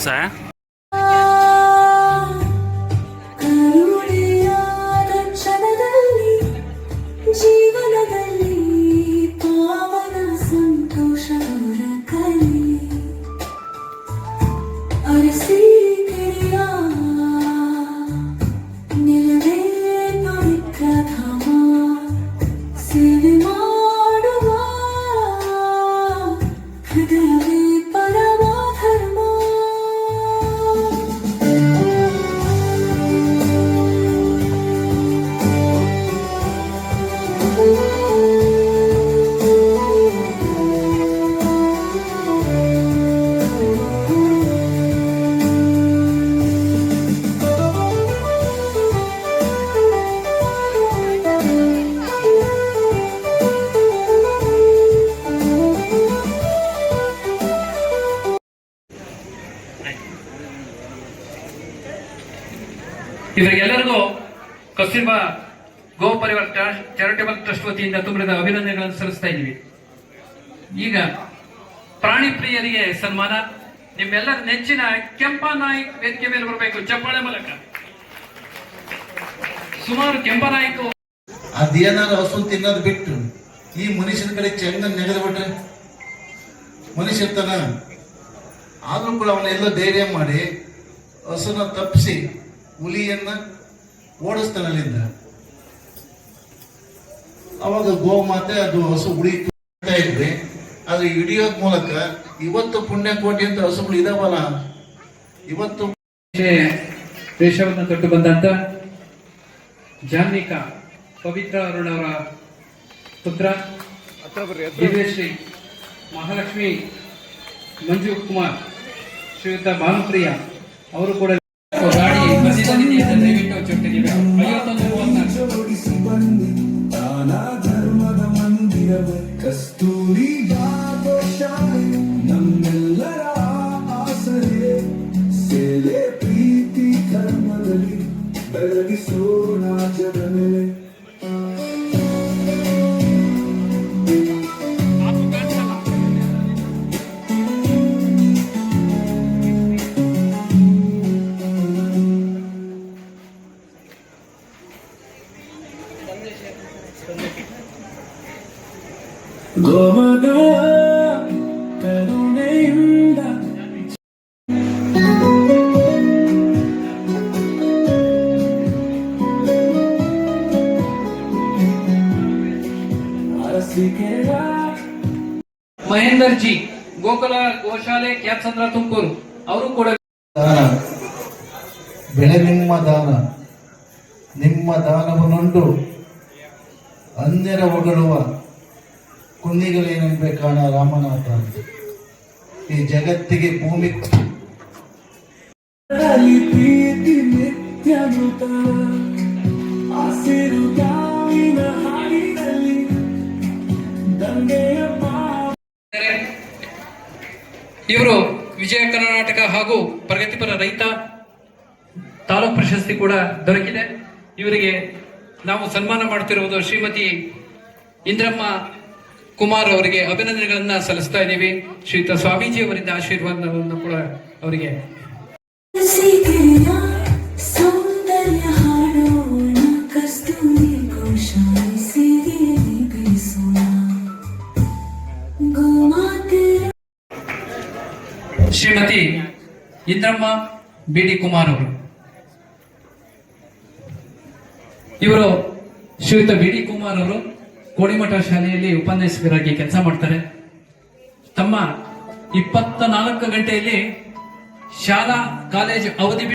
Це? ಇವರಿಗೆಲ್ಲರಿಗೂ ಕಸ್ತೂರ್ಬಾ ಗೋ ಪರಿವಾರ charitable trust ವತಿಯಿಂದ ತುಂಬಿದ ಅಭಿನಂದನೆಗಳನ್ನು ಸಲ್ಲಿಸ್ತಾ ಇದ್ದೀವಿ. ಈಗ ಪ್ರಾಣಿ ಪ್ರಿಯರಿಗೆ ಸನ್ಮಾನ. ನಿಮ್ಮೆಲ್ಲರ ನೆಚ್ಚಿನ ಕೆಂಪ ನಾಯಿ ವೇದಿಕೆ ಮೇಲೆ ಬರಬೇಕು. ಚಪ್ಪಾಳೆ ಮೂಲಕ. ಸುಮಾರು ಕೆಂಪ ನಾಯ್ಕ ಅದೇನಾದ್ರು ಹಸು ತಿನ್ನೋದು ಬಿಟ್ಟು ಈ ಮನುಷ್ಯನ ಕಡೆ ಚೆಂದ ನೆಗೆದು ಬಿಟ್ರೆ ಮನುಷ್ಯ ತನ ಆದ್ರೂ ಕೂಡ ಅವನೆಲ್ಲ ಧೈರ್ಯ ಮಾಡಿ ಹಸುನ ತಪ್ಪಿಸಿ ಹುಲಿಯನ್ನ ಓಡಿಸ್ತಾನೆ ಅಲ್ಲಿಂದ ಅವಾಗ ಗೋಮಾತೆ ಅದು ಹಸು ಹುಳಿ ಇದ್ರಿ ಆದ್ರೆ ಹಿಡಿಯೋದ್ ಮೂಲಕ ಇವತ್ತು ಪುಣ್ಯಕೋಟಿ ಅಂತ ಹಸುಗಳು ಇದಾವಲ್ಲ, ಇವತ್ತು ವೇಷವನ್ನು ತೊಟ್ಟು ಬಂದಂತ ಜಾನ್ವಿಕ ಪವಿತ್ರ ಅರುಣ್ ಅವರ ಪುತ್ರ ದಿವ್ಯಶ್ರೀ ಮಹಾಲಕ್ಷ್ಮಿ ಮಂಜು ಕುಮಾರ್ ಶ್ರೀಯುತ ಭಾನುಪ್ರಿಯ, ಅವರು ಕೂಡ Ayun, ಗೋಮಗ ಕರುಣೆಯಿಂದ. ಮಹೇಂದರ್ ಜಿ ಗೋಕುಲ ಗೋಶಾಲೆ ಕ್ಯಾತ್ಸಂದ್ರ ತುಮಕೂರು ಅವರು ಕೂಡ ದಾನ. ಬೆಳೆ ನಿಮ್ಮ ದಾನ. ನಿಮ್ಮ ದಾನವನ್ನುಂಡು ಅನ್ಯರ ಹೊಗಳುವ. ಕುನ್ನಿಗಳೇನೆಂಬೆ ಕಾಣ ರಾಮನಾಥ ಈ ಜಗತ್ತಿಗೆ ಭೂಮಿ ಪ್ರೀತಿ ಹಸಿರು ಹಾಡಿನಲ್ಲಿ ದಂಗೆಯ ಇವರು ವಿಜಯ ಕರ್ನಾಟಕ ಹಾಗೂ ಪ್ರಗತಿಪರ ರೈತ ತಾಲೂಕ್ ಪ್ರಶಸ್ತಿ ಕೂಡ ದೊರಕಿದೆ. ಇವರಿಗೆ ನಾವು ಸನ್ಮಾನ ಮಾಡ್ತಿರುವುದು ಶ್ರೀಮತಿ ಇಂದ್ರಮ್ಮ ಕುಮಾರ್ ಅವರಿಗೆ ಅಭಿನಂದನೆಗಳನ್ನ ಸಲ್ಲಿಸ್ತಾ ಇದ್ದೀವಿ. ಶ್ರೀತ ಸ್ವಾಮೀಜಿ ಅವರಿಂದ ಆಶೀರ್ವಾದವನ್ನು ಕೂಡ ಅವರಿಗೆ. ಶ್ರೀಮತಿ ಇಂದ್ರಮ್ಮ ಬಿ ಡಿ ಕುಮಾರ್ ಅವರು. ಇವರು ಶ್ರೀಯುತ ಬಿ ಡಿ ಕುಮಾರ್ ಅವರು. ಕೋಡಿಮಠ ಶಾಲೆಯಲ್ಲಿ ಉಪನ್ಯಾಸಕರಾಗಿ ಕೆಲಸ ಮಾಡ್ತಾರೆ. ತಮ್ಮ ಇಪ್ಪತ್ತ ನಾಲ್ಕು ಗಂಟೆಯಲ್ಲಿ ಶಾಲಾ ಕಾಲೇಜು ಅವಧಿ